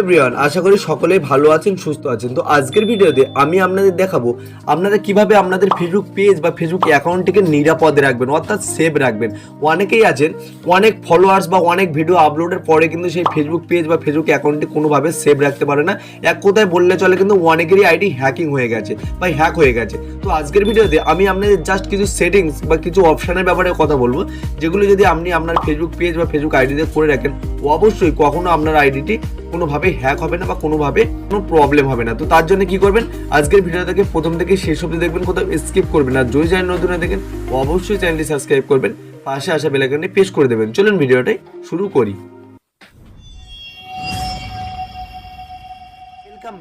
Everyone, আশা করি সকলেই ভালো আছেন, সুস্থ আছেন। তো আজকের ভিডিওতে আমি আপনাদের দেখাবো আপনারা কীভাবে আপনাদের ফেসবুক পেজ বা ফেসবুক অ্যাকাউন্টটিকে নিরাপদে রাখবেন, অর্থাৎ সেভ রাখবেন। অনেকেই আছেন, অনেক ফলোয়ার্স বা অনেক ভিডিও আপলোডের পরে কিন্তু সেই ফেসবুক পেজ বা ফেসবুক অ্যাকাউন্টটি কোনোভাবে সেভ রাখতে পারে না। এক কথায় বললে চলে কিন্তু অনেকেরই আইডি হ্যাকিং হয়ে গেছে বা হ্যাক হয়ে গেছে। তো আজকের ভিডিওতে আমি আপনাদের জাস্ট কিছু সেটিংস বা কিছু অপশানের ব্যাপারে কথা বলব, যেগুলো যদি আপনি আপনার ফেসবুক পেজ বা ফেসবুক আইডিতে করে রাখেন, অবশ্যই কখনো আপনার আইডিটি কোনোভাবে হ্যাক হবে না বা কোনোভাবে কোনো প্রবলেম হবে না। তো তার জন্য কি করবেন? আজকের ভিডিও থেকে প্রথম থেকে শেষ অব্দি দেখবেন, কোথাও স্কিপ করবেন আর যদি চ্যানেল নতুন দেখেন, অবশ্যই চ্যানেলটি সাবস্ক্রাইব করবেন। পাশে আসা বেলাকানে পেশ করে দেবেন। চলুন ভিডিওটাই শুরু করি।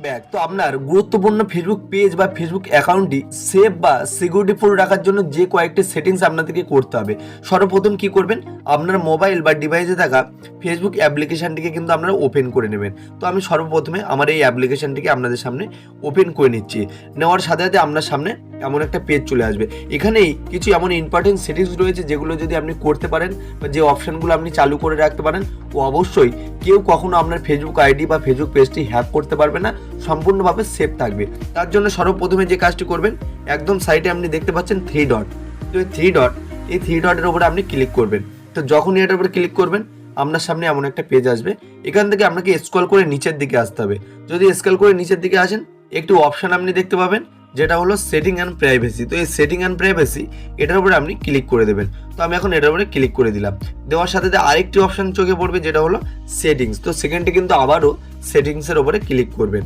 ব্যাক তো আপনার গুরুত্বপূর্ণ ফেসবুক পেজ বা ফেসবুক অ্যাকাউন্টটি সেভ বা সিকিউরিটি ফুল রাখার জন্য যে কয়েকটি সেটিংস আপনাদেরকে করতে হবে। সর্বপ্রথম কি করবেন? আপনার মোবাইল বা ডিভাইসে থাকা ফেসবুক অ্যাপ্লিকেশানটিকে কিন্তু আপনারা ওপেন করে নেবেন। তো আমি সর্বপ্রথমে আমার এই অ্যাপ্লিকেশানটিকে আপনাদের সামনে ওপেন করে নিচ্ছি। নেওয়ার সাথে সাথে আপনার সামনে এমন একটা পেজ চলে আসবে। এখানেই কিছু এমন ইম্পর্টেন্ট সেটিংস রয়েছে যেগুলো যদি আপনি করতে পারেন বা যে অপশানগুলো আপনি চালু করে রাখতে পারেন, ও অবশ্যই কেউ কখনো আপনার ফেসবুক আইডি বা ফেসবুক পেজটি হ্যাক করতে পারবে না, সম্পূর্ণভাবে সেফ থাকবে। তার জন্য সর্বপ্রথমে যে কাজটি করবেন, একদম সাইডে আপনি দেখতে পাচ্ছেন থ্রি ডট তো এই থ্রি ডট এই থ্রি ডটের উপরে আপনি ক্লিক করবেন। তো যখনই এটার উপরে ক্লিক করবেন, আপনার সামনে এমন একটা পেজ আসবে। এখান থেকে আপনাকে স্ক্রল করে নিচের দিকে আসতে হবে। যদি স্ক্রল করে নিচের দিকে আসেন, একটু অপশান আপনি দেখতে পাবেন যেটা হলো সেটিং অ্যান্ড প্রাইভেসি তো এই সেটিং অ্যান্ড প্রাইভেসি এটার উপরে আপনি ক্লিক করে দেবেন। তো আমি এখন এটার উপরে ক্লিক করে দিলাম। দেওয়ার সাথে সাথে আরেকটি অপশান চোখে পড়বে, যেটা হলো সেটিংস তো সেকেন্ডটি কিন্তু আবারও সেটিংসের উপরে ক্লিক করবেন।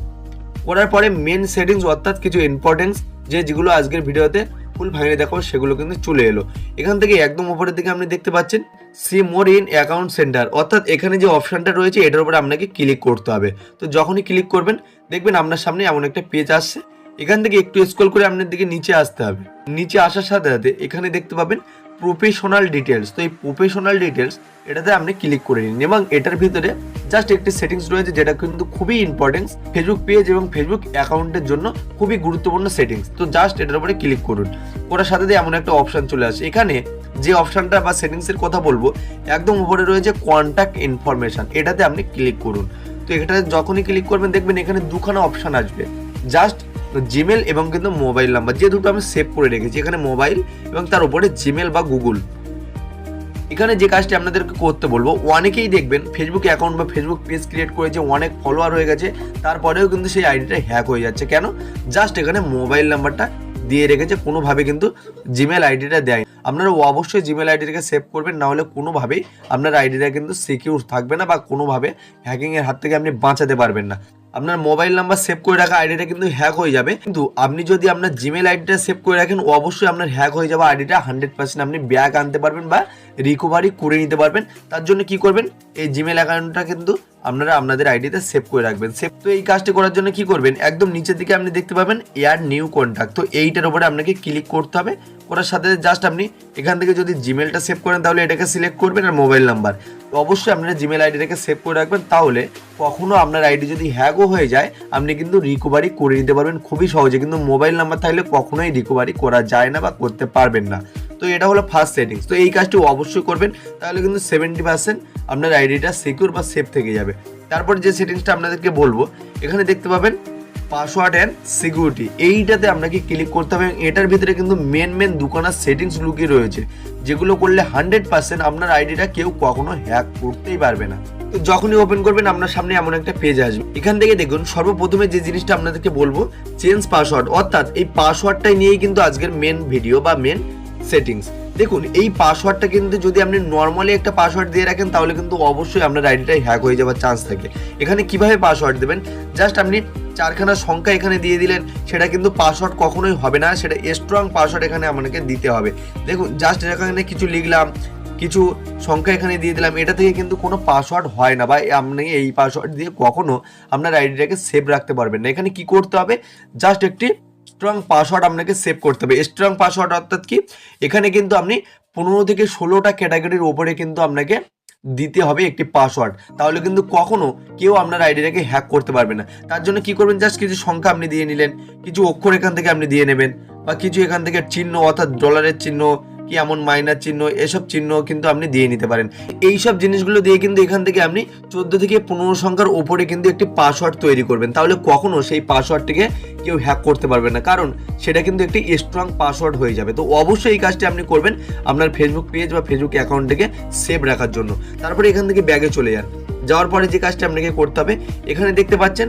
করার পরে মেন সেটিংস অর্থাৎ কিছু ইম্পর্টেন্স যে যেগুলো আজকের ভিডিওতে ফুল ফাইনালি দেখাবো, সেগুলো কিন্তু চলে এলো। এখান থেকে একদম উপরের দিকে আপনি দেখতে পাচ্ছেন see more in account centre অর্থাৎ এখানে যে অপশানটা রয়েছে, এটার উপরে আপনাকে ক্লিক করতে হবে। তো যখনই ক্লিক করবেন, দেখবেন আপনার সামনে এমন একটা পেজ আসছে। এখান থেকে একটু স্ক্রল করে আপনার দিকে নিচে আসতে হবে। নিচে আসার সাথে সাথে এখানে দেখতে পাবেন প্রফেশনাল ডিটেলস তো এই প্রফেশনাল ডিটেলস এটাতে আপনি ক্লিক করে নিন এবং এটার ভিতরে জাস্ট একটি সেটিংস রয়েছে যেটা কিন্তু খুবই ইম্পর্টেন্স ফেসবুক পেজ এবং ফেসবুক অ্যাকাউন্টের জন্য খুবই গুরুত্বপূর্ণ সেটিংস তো জাস্ট এটার উপরে ক্লিক করুন। করার সাথে এমন একটা অপশান চলে আসে। এখানে যে অপশানটা বা সেটিংসের কথা বলব, একদম উপরে রয়েছে কন্ট্যাক্ট ইনফরমেশন এটাতে আপনি ক্লিক করুন। তো এটাতে যখনই ক্লিক করবেন, দেখবেন এখানে দুখানা অপশান আসবে। জাস্ট জিমেল এবং কিন্তু মোবাইল নাম্বার যে দুটো আমি সেভ করে রেখেছি, এখানে মোবাইল এবং তার উপরে জিমেল বা গুগল এখানে যে কাজটি আপনাদেরকে করতে বলব, অনেকেই দেখবেন ফেসবুক অ্যাকাউন্ট বা ফেসবুক পেজ ক্রিয়েট করেছে অনেক ফলোয়ার হয়ে গেছে, তারপরেও কিন্তু সেই আইডিটা হ্যাক হয়ে যাচ্ছে। কেন? জাস্ট এখানে মোবাইল নাম্বারটা দিয়ে রেখেছে, কোনোভাবে কিন্তু জিমেল আইডিটা দেয় আপনারা অবশ্যই জিমেল আইডিটাকে সেভ করবেন, না হলে কোনোভাবেই আপনার আইডিটা কিন্তু সিকিউর থাকবে না বা কোনোভাবে হ্যাকিংয়ের হাত থেকে আপনি বাঁচাতে পারবেন না। আপনার মোবাইল নাম্বার সেভ করে রাখা আইডিটা কিন্তু হ্যাক হয়ে যাবে। কিন্তু আপনি যদি আপনার জিমেল আইডিটা সেভ করে রাখেন অবশ্যই আপনার হ্যাক হয়ে যাবে আইডিটা হান্ড্রেড পার্সেন্ট আপনি ব্যাক আনতে পারবেন বা রিকভারি করে নিতে পারবেন। তার জন্য কি করবেন? এই জিমেল অ্যাকাউন্টটা কিন্তু আপনারা আপনাদের আইডিতে সেভ করে রাখবেন। সেভ তো এই কাজটি করার জন্য কি করবেন? একদম নিচের দিকে আপনি দেখতে পাবেন এয়ার নিউ কন্ট্যাক্ট তো এইটার উপরে আপনাকে ক্লিক করতে হবে। করার সাথে জাস্ট আপনি এখান থেকে যদি জিমেলটা সেভ করেন, তাহলে এটাকে সিলেক্ট করবেন আর মোবাইল নাম্বার তো অবশ্যই আপনারা জিমেল আইডিটাকে সেভ করে রাখবেন, তাহলে কখনো আপনার আইডি যদি হ্যাকও হয়ে যায়, আপনি কিন্তু রিকভারি করে নিতে পারবেন খুবই সহজে। কিন্তু মোবাইল নাম্বার থাকলে কখনোই রিকভারি করা যায় না বা করতে পারবেন না। তো এটা হলো ফার্স্ট সেটিংস তো এই কাজটি অবশ্যই করবেন, তাহলে কিন্তু সেভেন্টি পার্সেন্ট আপনার আইডিটা সিকিউর বা সেফ থেকে যাবে। তারপর যে সেটিংসটা আপনাদেরকে বলব, এখানে দেখতে পাবেন পাসওয়ার্ড অ্যান্ড সিকিউরিটি এইটাতে আপনাকে ক্লিক করতে হবে এবং এটার ভিতরে কিন্তু মেন মেন দুখানার সেটিংস লুকিয়ে রয়েছে। যেগুলো করলে হান্ড্রেড পার্সেন্ট আপনার আইডিটা কেউ কখনো হ্যাক করতেই পারবে না। তো যখনই ওপেন করবেন, আপনার সামনে এমন একটা পেজ আসবে। এখান থেকে দেখুন, সর্বপ্রথমে যে জিনিসটা আপনাদেরকে বলব চেঞ্জ পাসওয়ার্ড অর্থাৎ এই পাসওয়ার্ডটাই নিয়েই কিন্তু আজকের মেন ভিডিও বা মেন সেটিংস দেখুন, এই পাসওয়ার্ডটা কিন্তু যদি আপনি নর্মালি একটা পাসওয়ার্ড দিয়ে রাখেন, তাহলে কিন্তু অবশ্যই আপনার আইডিটাই হ্যাক হয়ে যাওয়ার চান্স থাকে। এখানে কীভাবে পাসওয়ার্ড দেবেন? জাস্ট আপনি চারখানা সংখ্যা এখানে দিয়ে দিলেন, সেটা কিন্তু পাসওয়ার্ড কখনোই হবে না, সেটা স্ট্রং পাসওয়ার্ড এখানে আপনাকে দিতে হবে। দেখুন জাস্ট এখানে কিছু লিখলাম, কিছু সংখ্যা এখানে দিয়ে দিলাম, এটা থেকে কিন্তু কোনো পাসওয়ার্ড হয় না, বা আপনি এই পাসওয়ার্ড দিয়ে কখনো আপনার আইডিটাকে সেভ রাখতে পারবেন না। এখানে কি করতে হবে? জাস্ট একটি স্ট্রং পাসওয়ার্ড আপনাকে সেভ করতে হবে। স্ট্রং পাসওয়ার্ড অর্থাৎ কি? এখানে কিন্তু আপনি পনেরো থেকে ষোলোটা ক্যাটাগরির ওপরে কিন্তু আপনাকে দিতে হবে একটি পাসওয়ার্ড তাহলে কিন্তু কখনো কেউ আপনার আইডিটাকে হ্যাক করতে পারবে না। তার জন্য কি করবেন? জাস্ট কিছু সংখ্যা আপনি দিয়ে নিলেন, কিছু অক্ষর এখান থেকে আপনি দিয়ে নেবেন, বা কিছু এখান থেকে চিহ্ন, অর্থাৎ ডলারের চিহ্ন কি এমন মাইনার চিহ্ন, এসব চিহ্ন কিন্তু আপনি দিয়ে নিতে পারেন। এই সব জিনিসগুলো দিয়ে কিন্তু এখান থেকে আপনি চোদ্দ থেকে পনেরো সংখ্যার ওপরে কিন্তু একটি পাসওয়ার্ড তৈরি করবেন। তাহলে কখনো সেই পাসওয়ার্ডটিকে কেউ হ্যাক করতে পারবে না। কারণ সেটা কিন্তু একটি স্ট্রং পাসওয়ার্ড হয়ে যাবে। তো অবশ্যই এই কাজটি আপনি করবেন আপনার ফেসবুক পেজ বা ফেসবুক অ্যাকাউন্টটিকে সেভ রাখার জন্য। তারপরে এখান থেকে ব্যাগে চলে যান। যাওয়ার পরে যে কাজটা আপনাকে করতে হবে, এখানে দেখতে পাচ্ছেন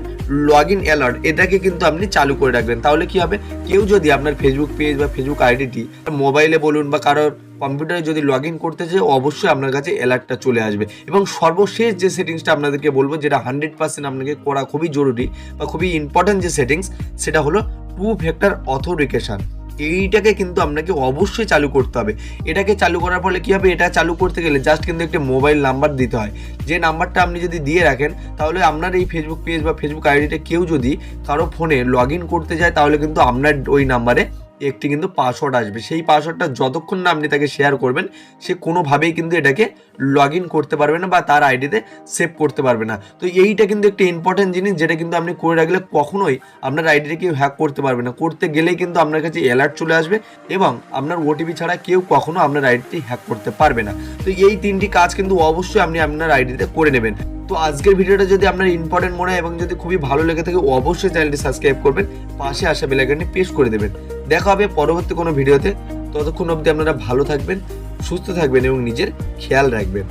লগ ইন অ্যালার্ট এটাকে কিন্তু আপনি চালু করে রাখবেন। তাহলে কি হবে? কেউ যদি আপনার ফেসবুক পেজ বা ফেসবুক আইডিটি মোবাইলে বলুন বা কারোর কম্পিউটারে যদি লগ ইন করতে চায়, অবশ্যই আপনার কাছে অ্যালার্টটা চলে আসবে। এবং সর্বশেষ যে সেটিংসটা আপনাদেরকে বলব, যেটা হান্ড্রেড পার্সেন্ট আপনাকে করা খুবই জরুরি বা খুবই ইম্পর্ট্যান্ট যে সেটিংস সেটা হলো টু ভেক্টর অথোরিকেশন এইটাকে কিন্তু আপনাকে অবশ্যই চালু করতে হবে। এটাকে চালু করার ফলে কী হবে? এটা চালু করতে গেলে জাস্ট কিন্তু একটি মোবাইল নাম্বার দিতে হয়। যে নাম্বারটা আপনি যদি দিয়ে রাখেন, তাহলে আপনার এই ফেসবুক পেজ বা ফেসবুক আইডিটা কেউ যদি কারও ফোনে লগ করতে যায়, তাহলে কিন্তু আপনার ওই নাম্বারে একটি কিন্তু পাসওয়ার্ড আসবে। সেই পাসওয়ার্ডটা যতক্ষণ না আপনি তাকে শেয়ার করবেন, সে কোনোভাবেই কিন্তু এটাকে লগ ইন করতে পারবে না বা তার আইডিতে সেভ করতে পারবে না। তো এইটা কিন্তু একটা ইম্পর্টেন্ট জিনিস যেটা কিন্তু আপনি করে রাখলে কখনোই আপনার আইডিটা কেউ হ্যাক করতে পারবে না। করতে গেলেই কিন্তু আপনার কাছে অ্যালার্ট চলে আসবে এবং আপনার ওটিপি ছাড়া কেউ কখনো আপনার আইডিটি হ্যাক করতে পারবে না। তো এই তিনটি কাজ কিন্তু অবশ্যই আপনি আপনার আইডিতে করে নেবেন। তো আজকের ভিডিওটা যদি আপনার ইম্পর্টেন্ট মনে হয় এবং যদি খুবই ভালো লেগে থাকে, অবশ্যই চ্যানেলটি সাবস্ক্রাইব করবেন, পাশে আসা বেলাইকনটি প্রেস করে দেবেন। দেখা হবে পরবর্তী কোনো ভিডিওতে। ততক্ষণ অবধি আপনারা ভালো থাকবেন, সুস্থ থাকবেন এবং নিজের খেয়াল রাখবেন।